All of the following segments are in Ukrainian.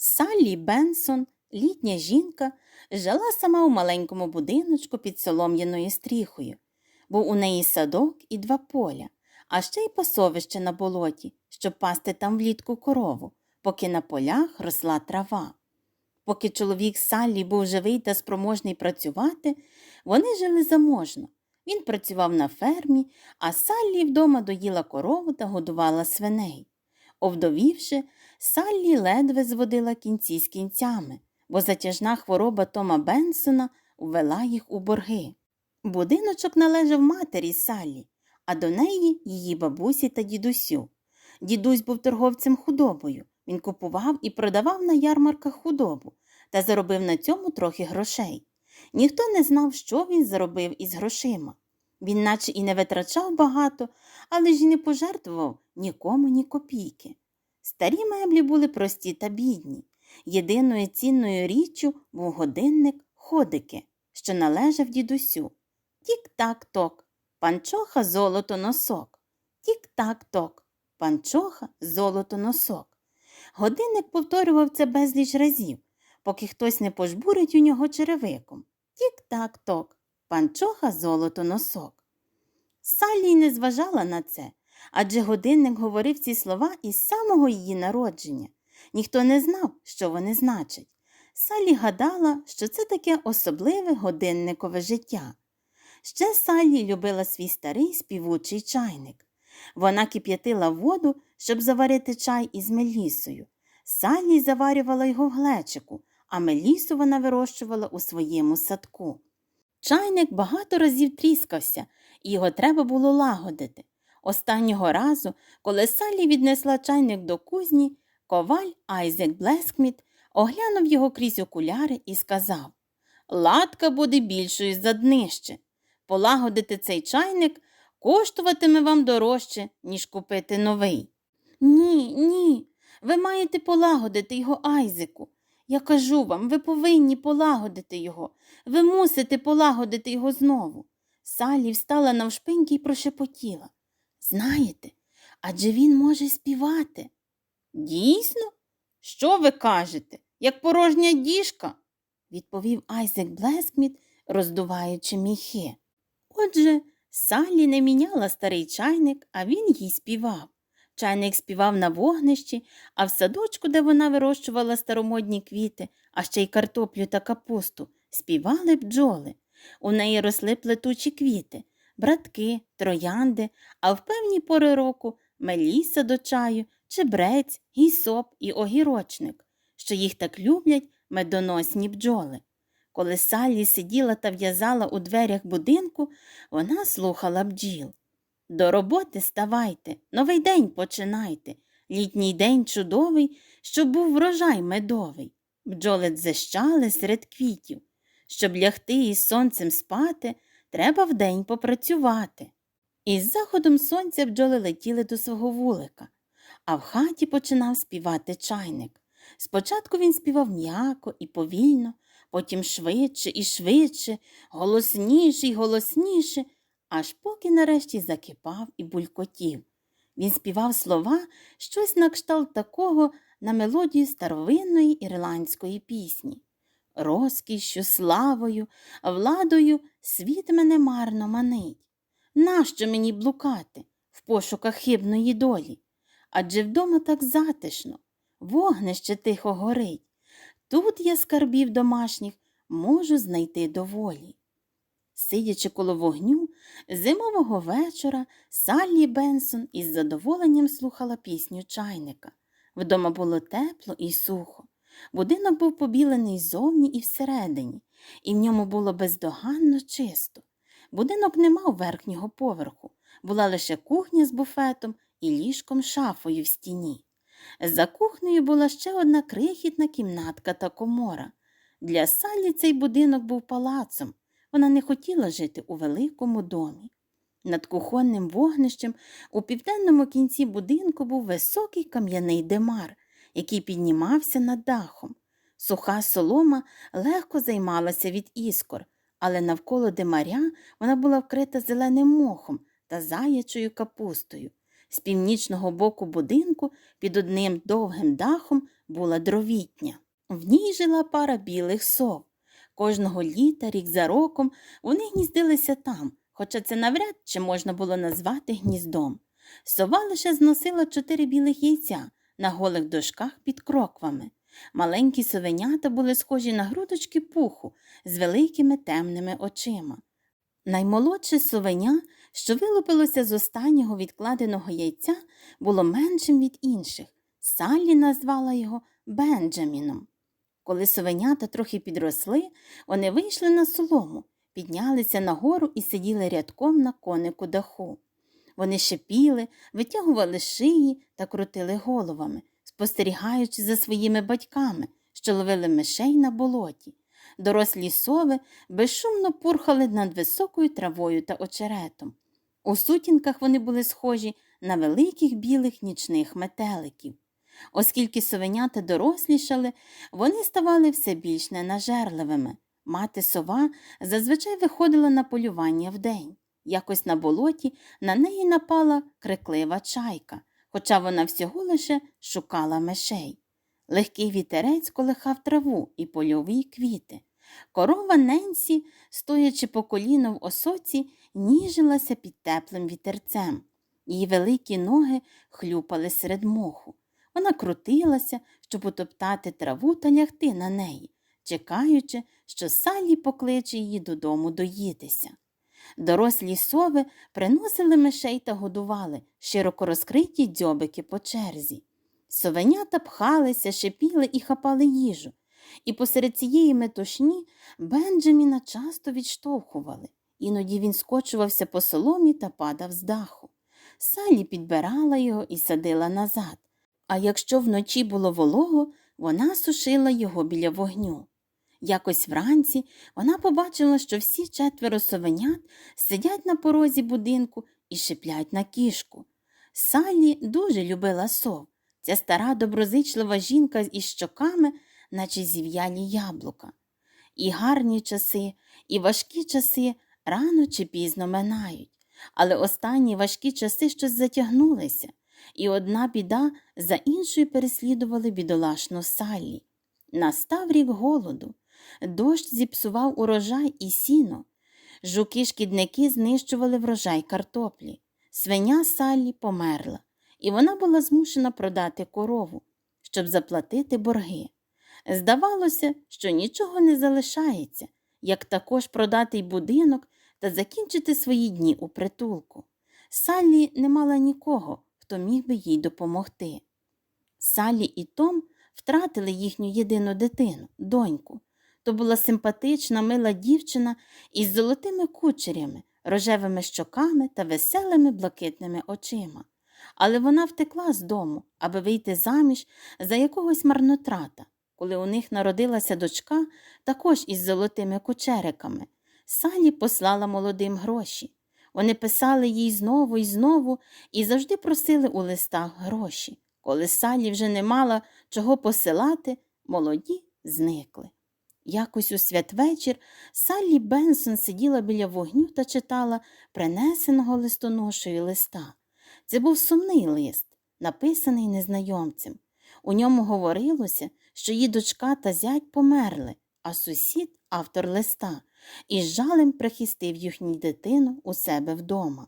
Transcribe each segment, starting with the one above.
Саллі Бенсон, літня жінка, жила сама у маленькому будиночку під солом'яною стріхою. Був у неї садок і два поля, а ще й пасовище на болоті, щоб пасти там влітку корову, поки на полях росла трава. Поки чоловік Саллі був живий та спроможний працювати, вони жили заможно. Він працював на фермі, а Саллі вдома доїла корову та годувала свиней. Овдовівши, Саллі ледве зводила кінці з кінцями, бо затяжна хвороба Тома Бенсона ввела їх у борги. Будиночок належав матері Саллі, а до неї її бабусі та дідусю. Дідусь був торговцем худобою. Він купував і продавав на ярмарках худобу та заробив на цьому трохи грошей. Ніхто не знав, що він заробив із грошима. Він наче і не витрачав багато, але ж і не пожертвував нікому ні копійки. Старі меблі були прості та бідні. Єдиною цінною річчю був годинник ходики, що належав дідусю. Тік-так-ток, панчоха золото носок. Тік-так-ток, панчоха золото носок. Годинник повторював це безліч разів, поки хтось не пожбурить у нього черевиком. Тік-так-ток, панчоха золото носок. Саллі не зважала на це, адже годинник говорив ці слова із самого її народження. Ніхто не знав, що вони значать. Саллі гадала, що це таке особливе годинникове життя. Ще Саллі любила свій старий співучий чайник. Вона кип'ятила воду, щоб заварити чай із мелісою. Саллі заварювала його в глечику, а мелісу вона вирощувала у своєму садку. Чайник багато разів тріскався, і його треба було лагодити. Останнього разу, коли Саллі віднесла чайник до кузні, коваль Айзек Блескміт оглянув його крізь окуляри і сказав Латка буде більшою за днище. Полагодити цей чайник коштуватиме вам дорожче, ніж купити новий. Ні, ні, ви маєте полагодити його Айзеку. Я кажу вам, ви повинні полагодити його. Ви мусите полагодити його знову. Салі встала навшпиньки і прошепотіла. Знаєте, адже він може співати. Дійсно? Що ви кажете, як порожня діжка? відповів Айзек Блескміт, роздуваючи міхи. Отже, Саллі не міняла старий чайник, а він їй співав. Чайник співав на вогнищі, а в садочку, де вона вирощувала старомодні квіти, а ще й картоплю та капусту, співали бджоли. У неї росли плетучі квіти, братки, троянди, а в певні пори року меліса до чаю, чебрець, гісоп і огірочник, що їх так люблять медоносні бджоли. Коли Саллі сиділа та в'язала у дверях будинку, вона слухала бджіл. До роботи ставайте, новий день починайте, літній день чудовий, щоб був врожай медовий. Бджоли дзищали серед квітів. Щоб лягти із сонцем спати, треба вдень попрацювати. Із заходом сонця бджоли летіли до свого вулика, а в хаті починав співати чайник. Спочатку він співав м'яко і повільно, потім швидше і швидше, голосніше й голосніше, аж поки нарешті закипав і булькотів. Він співав слова щось на кшталт такого на мелодію старовинної ірландської пісні. Розкішю, славою, владою світ мене марно манить. Нащо мені блукати в пошуках хибної долі? Адже вдома так затишно, вогнище тихо горить. Тут я скарбів домашніх можу знайти доволі. Сидячи коло вогню, зимового вечора Саллі Бенсон із задоволенням слухала пісню чайника. Вдома було тепло і сухо. Будинок був побілений ззовні і всередині, і в ньому було бездоганно чисто. Будинок не мав верхнього поверху, була лише кухня з буфетом і ліжком шафою в стіні. За кухнею була ще одна крихітна кімнатка та комора. Для Салі цей будинок був палацом. Вона не хотіла жити у великому домі. Над кухонним вогнищем у південному кінці будинку був високий кам'яний демар, який піднімався над дахом. Суха солома легко займалася від іскор, але навколо демаря вона була вкрита зеленим мохом та заячою капустою. З північного боку будинку під одним довгим дахом була дровітня. В ній жила пара білих сов. Кожного літа, рік за роком, вони гніздилися там, хоча це навряд чи можна було назвати гніздом. Сова лише зносила чотири білих яйця на голих дошках під кроквами. Маленькі совенята були схожі на грудочки пуху з великими темними очима. Наймолодше совеня, що вилупилося з останнього відкладеного яйця, було меншим від інших. Саллі назвала його Бенджаміном. Коли совенята трохи підросли, вони вийшли на солому, піднялися нагору і сиділи рядком на конику даху. Вони шипіли, витягували шиї та крутили головами, спостерігаючи за своїми батьками, що ловили мишей на болоті. Дорослі сови безшумно пурхали над високою травою та очеретом. У сутінках вони були схожі на великих білих нічних метеликів. Оскільки совенята дорослішали, вони ставали все більш ненажерливими. Мати сова зазвичай виходила на полювання вдень. Якось на болоті на неї напала криклива чайка, хоча вона всього лише шукала мишей. Легкий вітерець колихав траву і польові квіти. Корова Ненсі, стоячи по коліно в осоці, ніжилася під теплим вітерцем. Її великі ноги хлюпали серед моху. Вона крутилася, щоб утоптати траву та лягти на неї, чекаючи, що Саллі покличе її додому доїтися. Дорослі сови приносили мишей та годували широко розкриті дзьобики по черзі. Совенята пхалися, шипіли і хапали їжу, і посеред цієї метушні Бенджаміна часто відштовхували. Іноді він скочувався по соломі та падав з даху. Салі підбирала його і садила назад, а якщо вночі було волого, вона сушила його біля вогню. Якось вранці вона побачила, що всі четверо совенят сидять на порозі будинку і шиплять на кішку. Саллі дуже любила сов. Ця стара доброзичлива жінка із щоками, наче зів'ялі яблука. І гарні часи, і важкі часи рано чи пізно минають. Але останні важкі часи щось затягнулися, і одна біда за іншою переслідували бідолашну Саллі. Настав рік голоду. Дощ зіпсував урожай і сіно. Жуки-шкідники знищували врожай картоплі. Свиня Саллі померла, і вона була змушена продати корову, щоб заплатити борги. Здавалося, що нічого не залишається, як також продати й будинок та закінчити свої дні у притулку. Саллі не мала нікого, хто міг би їй допомогти. Саллі і Том втратили їхню єдину дитину, доньку. То була симпатична, мила дівчина із золотими кучерями, рожевими щоками та веселими блакитними очима. Але вона втекла з дому, аби вийти заміж за якогось марнотрата. Коли у них народилася дочка, також із золотими кучериками, Салі послала молодим гроші. Вони писали їй знову і знову і завжди просили у листах гроші. Коли Салі вже не мала чого посилати, молоді зникли. Якось у святвечір Саллі Бенсон сиділа біля вогню та читала принесеного листоношою листа. Це був сумний лист, написаний незнайомцем. У ньому говорилося, що її дочка та зять померли, а сусід, автор листа, із жалем прихистив їхню дитину у себе вдома.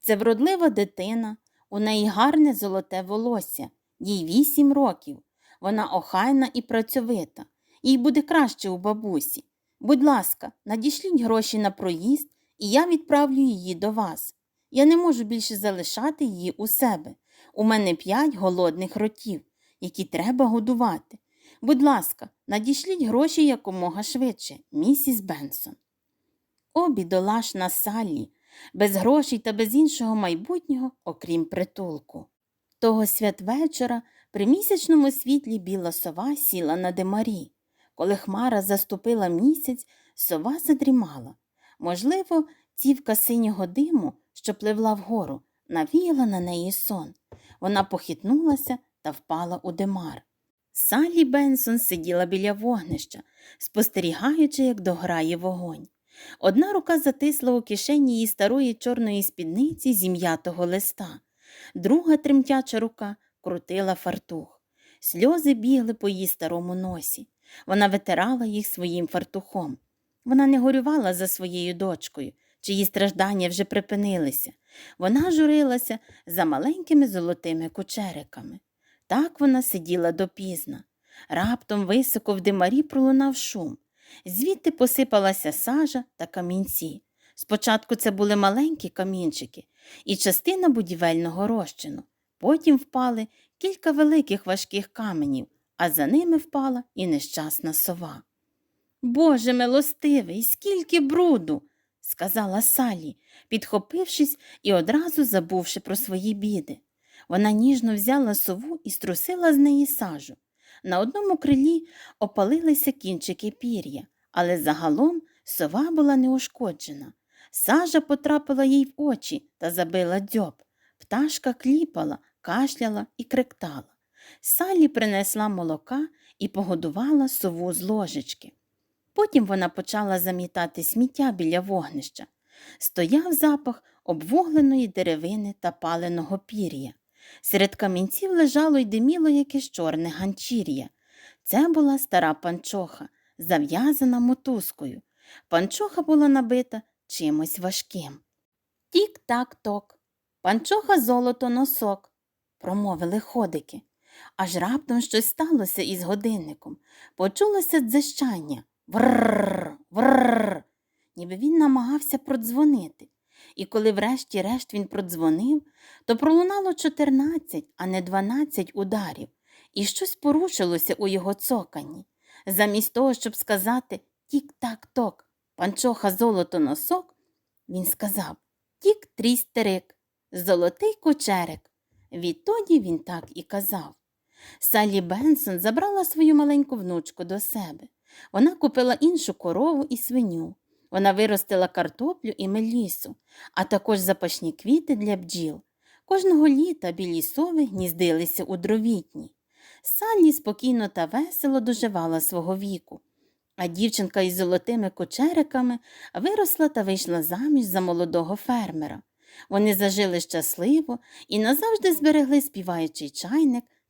Це вродлива дитина, у неї гарне золоте волосся, їй вісім років. Вона охайна і працьовита, їй буде краще у бабусі. Будь ласка, надішліть гроші на проїзд, і я відправлю її до вас. Я не можу більше залишати її у себе. У мене п'ять голодних ротів, які треба годувати. Будь ласка, надішліть гроші якомога швидше, місіс Бенсон. О, бідолашна Саллі, без грошей та без іншого майбутнього, окрім притулку. Того святвечора при місячному світлі біла сова сіла на димарі. Коли хмара заступила місяць, сова задрімала. Можливо, цівка синього диму, що пливла вгору, навіяла на неї сон. Вона похитнулася та впала у димар. Саллі Бенсон сиділа біля вогнища, спостерігаючи, як дограє вогонь. Одна рука затисла у кишені її старої чорної спідниці зім'ятого листа. Друга тремтяча рука крутила фартух. Сльози бігли по її старому носі. Вона витирала їх своїм фартухом. Вона не горювала за своєю дочкою, чиї страждання вже припинилися. Вона журилася за маленькими золотими кучериками. Так вона сиділа допізна. Раптом високо в димарі пролунав шум. Звідти посипалася сажа та камінці. Спочатку це були маленькі камінчики і частина будівельного розчину. Потім впали кілька великих важких каменів, а за ними впала і нещасна сова. Боже милостивий, скільки бруду, сказала Салі, підхопившись і одразу забувши про свої біди. Вона ніжно взяла сову і струсила з неї сажу. На одному крилі опалилися кінчики пір'я, але загалом сова була неушкоджена. Сажа потрапила їй в очі та забила дзьоб. Пташка кліпала, кашляла і криктала. Салі принесла молока і погодувала сову з ложечки. Потім вона почала замітати сміття біля вогнища. Стояв запах обвугленої деревини та паленого пір'я. Серед камінців лежало й диміло якесь чорне ганчір'я. Це була стара панчоха, зав'язана мотузкою. Панчоха була набита чимось важким. Тік-так-ток. Панчоха золото носок, промовили ходики. Аж раптом щось сталося із годинником. Почулося дзищання. Врррр, врррр, ніби він намагався продзвонити. І коли врешті-решт він продзвонив, то пролунало 14, а не 12 ударів, і щось порушилося у його цоканні. Замість того, щоб сказати тік-так-ток, панчоха золото носок, він сказав тік трістерик, золотий кучерик. Відтоді він так і казав. Салі Бенсон забрала свою маленьку внучку до себе. Вона купила іншу корову і свиню. Вона виростила картоплю і мелісу, а також запашні квіти для бджіл. Кожного літа білі сови гніздилися у дровітні. Саллі спокійно та весело доживала свого віку, а дівчинка із золотими кучериками виросла та вийшла заміж за молодого фермера. Вони зажили щасливо і назавжди зберегли співаючий чайник